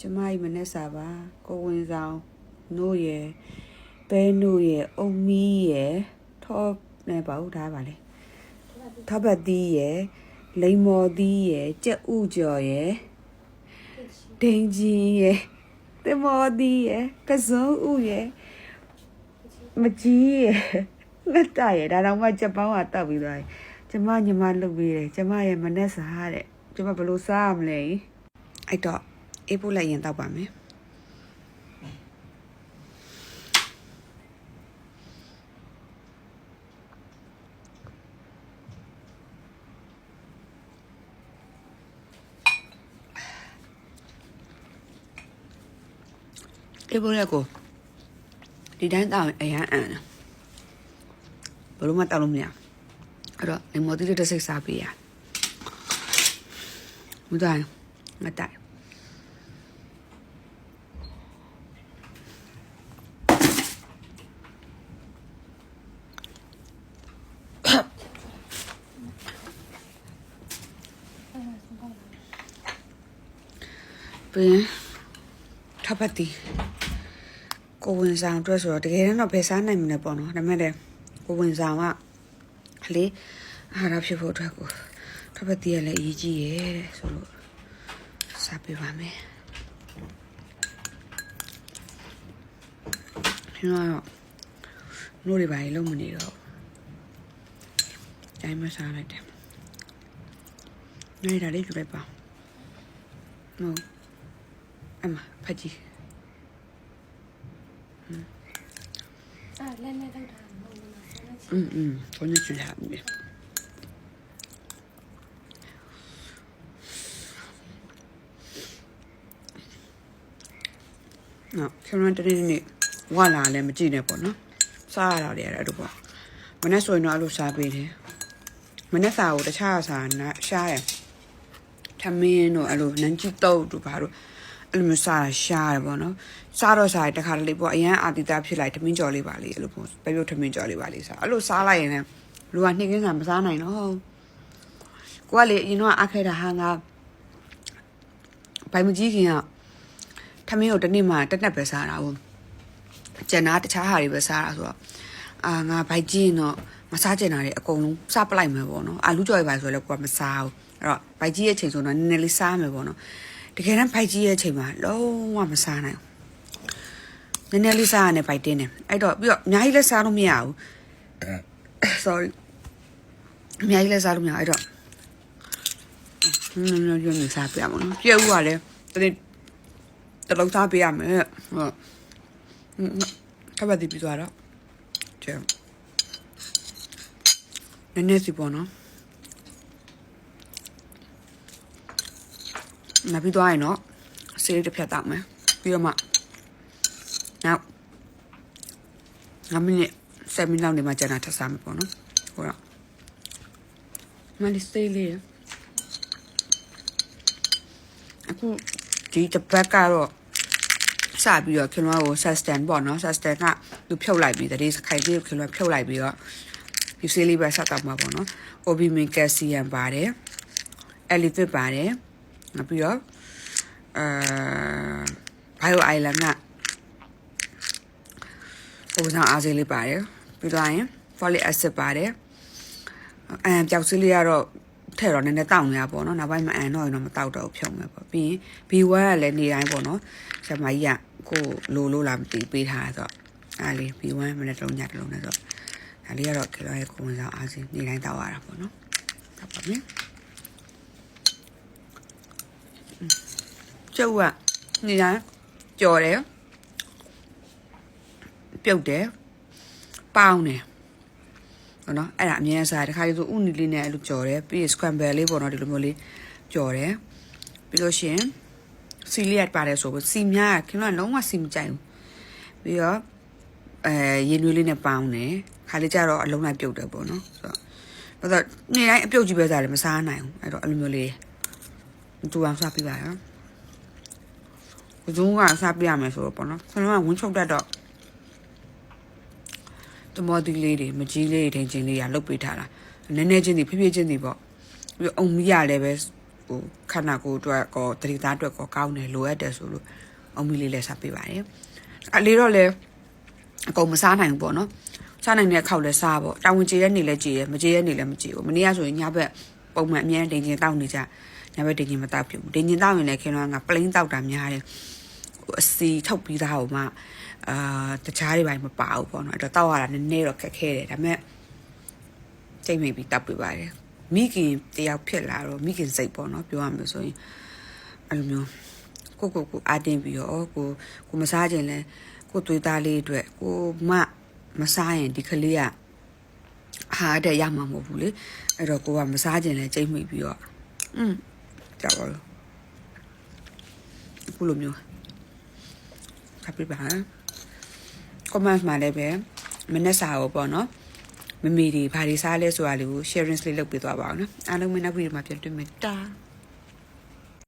ကျမကြီးမနဲ့စာပါကိုဝင်ဆောင်နို့ရယ်ပဲနို့ရယ်အုံမီးရယ်ထောနဲ့ပါဦးထားပါလေထောပတ်သီးရယ်လိမ္မော်သီးရယ်ကြက်ဥကြော်ရယ်ဒိန်ကြီးရယ်တင်မော်သီးရယ်ကစုံဥရယ်မကြီးရယ်ငတ်တရယ်ဒါတော့မှကြက်ပေါင်းကတောက်ပြီးသွားတယ်ကျမညီမလုပ်ပြီးတယ်ကျမရဲ့မနဲ့စာတဲ့ကျမဘယ်လိုစားရမလဲအဲ့တော့ အေးဖို့လိုက်ရင်တောက်ပါမယ်အေးဖို့ရက်ကိုဒီတိုင်းတောက်ရင်အရန်အန်တယ်ဘယ်လိုမှတောက်လို့မရအဲ့တော့လေမော်တီလေးတစ်စိတ်စားပေးရမတိုင်းငါတိုက် ပြီးထပ်ပတ်တီကိုဝင်ဆောင်အတွက်ဆိုတော့တကယ်တော့ဘယ်စားနိုင်မလဲပေါ့နော်ဒါပေမဲ့လည်းကိုဝင်ဆောင်ကလေအာဟာရဖြစ်ဖို့အတွက်ကိုထပ်ပတ်တီကလည်းအရေးကြီးရဲ့တဲ့ဆိုလို့စားပေးပါမယ်ဒီတော့နို့တွေပါလေလုံးမနေတော့တိုင်းမစားလိုက်တယ်နိုင်တာလေးယူလိုက်ပါဟုတ် အမဖတ်ကြည့် อ่ะเล่นได้ตั้งแต่มองมาแล้ว อืมอืมကိုညချင်တာပြီနော်ကျွန်တော်တနေ့နေ့ဝလာလည်းမကြည့်နဲ့ပေါ့နော်စားရတာလေအဲ့လိုပေါ့မနေ့ဆိုရင်တော့အဲ့လိုစားပေးတယ်မနေ့စာကိုတခြားစာနာရှားတယ်ထမင်းတို့အဲ့လိုနန်းကြီးတုတ်တို့ဘာတို့ အဲ့လိုမျိုးစားတာရှားတယ်ပေါ့နော်စားတော့စားရတခါတလေပေါ့အရန်အာတိတာဖြစ်လိုက်ထမင်းကြော်လေးပါလေအဲ့လိုပေါ့ပဲပြုတ်ထမင်းကြော်လေးပါလေစားအဲ့လိုစားလိုက်ရင်လည်းလူကနှိမ့်ခင်းစာမစားနိုင်တော့ကိုကလေအရင်တော့အခက်တာဟာငါဘိုင်မကြီးခင်ကထမင်းကိုတစ်နေ့မှတက်တက်ပဲစားတာဟုတ်ကျန်တာတခြားဟာတွေပဲစားတာဆိုတော့အာငါဘိုက်ကြီးရင်တော့မစားကျင်တာတွေအကုန်လုံးစားပလိုက်မယ်ပေါ့နော်အာလူကြော်ရပါဆိုလည်းကိုကမစားဘူးအဲ့တော့ဘိုက်ကြီးရဲ့ချိန်ဆိုတော့နည်းနည်းလေးစားမယ်ပေါ့နော် တကယ်တမ်းဘိုက်ကြီးရဲ့ချိန်မှာလုံးဝမစားနိုင်ဘူးနည်းနည်းလေးစားရတဲ့ဘိုက်တင်းတယ်အဲ့တော့ပြီးတော့အများကြီးလည်းစားလို့မရဘူး sorry အများကြီးလည်းစားလို့မရဘူးအဲ့တော့နည်းနည်းလေးနေစားပြရမှာနော်ပြည့်ဦးကလည်းတနေ့တလုံးစားပြရမယ်ဟုတ်ခပ်ပါဒီပြီးသွားတော့ကျန်နည်းနည်းစီပေါ့နော် နောက်ပြီးသွားရင်တော့ဆေးလေးတစ်ဖြတ်တောက်မယ်ပြီးတော့မှနောက်9မိနစ်7မိနစ်လောက်နေမှကျန်တာထပ်စားမယ်ပေါ့နော်ဟိုတော့မလေးဆေးလေးရအခုဒီတစ်ပတ်ကတော့စပြီးတော့ခင်ဗျားကို sustain ပေါ့နော် sustain ကသူဖြုတ်လိုက်ပြီးတတိခိုင်ပြီးခင်ဗျားဖြုတ်လိုက်ပြီးတော့ဒီဆေးလေးပဲဆက်တော့မှာပေါ့နော် obimin calcium ပါတယ် elevate ပါတယ် နောက်ပြီးတော့အာ bio island ကဟိုဆောင်အားစေးလေးပါတယ်ပြီးတော့ရင် folic acid ပါတယ်အမ်ကြောက်ဆေးလေးကတော့ထဲ့တော့နည်းနည်းတောက်နေတာပေါ့နော်နောက်ပိုင်းမအန်တော့ရင်တော့မတောက်တော့ဖြုံမယ်ပေါ့ပြီးရင် B1 ကလည်းနေတိုင်းပေါ့နော်ဆရာမကြီးကကိုလိုလိုလာမသိပေးထားဆိုတော့အားလေး B1 မနေ့တုံးညတလုံးနဲ့ဆိုတော့ဒါလေးကတော့ကီလိုရဲ့ကိုဝင်ဆောင်အားစေးနေတိုင်းတောက်ရတာပေါ့နော်တောက်ပါမယ် ကျုပ်ကနေတိုင်းကြော်တယ်ပြုတ်တယ်ပေါင်းတယ်ဟုတ်နော်အဲ့ဒါအမြဲစားတခါကျဆိုဥနီလေးနဲ့အဲ့လိုကြော်တယ်ပြီးရင် scramble လေးပေါ့နော်ဒီလိုမျိုးလေးကြော်တယ်ပြီးလို့ရှိရင်စီလီယတ်ပါတယ်ဆိုပြီးစီများခင်ဗျာလုံးဝစီမကြိုက်ဘူးပြီးတော့အဲရင်နွေးလေးနဲ့ပေါင်းတယ်ခါလေးကျတော့အလုံးလိုက်ပြုတ်တယ်ပေါ့နော်ဆိုတော့ဘာလို့နေတိုင်းအပြုတ်ကြီးပဲစားတယ်မစားနိုင်ဘူးအဲ့တော့အဲ့လိုမျိုးလေးတူအောင်စားပြပါရော ဘယ်သူကစားပြရမယ်ဆိုတော့ပေါ့နော်ခင်ဗျာဝင်းချုပ်တတ်တော့တမောတီလေးတွေမကြီးလေးတွေထင်ချင်းလေးရလုတ်ပေးထားတာနည်းနည်းချင်းတွေဖြည်းဖြည်းချင်းတွေပေါ့ပြီးတော့အုံမီရလည်းပဲဟိုခန္ဓာကိုယ်အတွက်ကောတတိသားအတွက်ကောကောင်းတယ်လိုအပ်တယ်ဆိုလို့အမီလေးလည်းစားပေးပါတယ်အလေးတော့လည်းအကုန်မစားနိုင်ဘူးပေါ့နော်စားနိုင်တဲ့ခောက်လည်းစားပေါ့တာဝန်ကျေတဲ့နေလည်းကျေရမကျေတဲ့နေလည်းမကျေဘူးမနေ့ကဆိုရင်ညဘက်ပုံမှန်အမြဲတမ်းတင်ချင်းတောက်နေကြညဘက်တင်ချင်းမတောက်ဖြစ်ဘူးတင်ချင်းတောက်ရင်လည်းခင်ဗျားကပလိန်တောက်တာများတယ်ဟို အစီထုတ်ပြီးသားဟိုမှအာတခြားတွေပိုင်းမပါဘူးပေါ့နော်အဲ့တော့တောက်ရတာနည်းနည်းတော့ခက်ခဲတယ်ဒါပေမဲ့စိတ်မိပြီးတောက်ပြပါတယ်မိခင်တယောက်ဖြစ်လာတော့မိခင်စိတ်ပေါ့နော်ပြောရမယ်ဆိုရင်အဲ့လိုမျိုးကိုကိုကိုအာတင်ပြီးတော့ကိုကိုမစားခြင်းလဲကိုသွေးသားလေးအတွက်ကိုမမစားရင်ဒီကလေးကဟာတဲ့ရမှာမဟုတ်ဘူးလေအဲ့တော့ကိုကမစားခြင်းလဲကြိတ်မိပြီးတော့อืมကြောက်ပါလို့အခုလိုမျိုး ခပ်ပြပါဟမ် comment မှာလည်းပဲမနေ့စာကိုပေါ့နော်မမီဒီဘာတွေစားလဲဆိုတာလေးကို sharing လေးလုပ်ပေးသွားပါအောင်နော်အားလုံးမနောက်ဗီဒီယိုမှာပြန်တွေ့မယ်တာ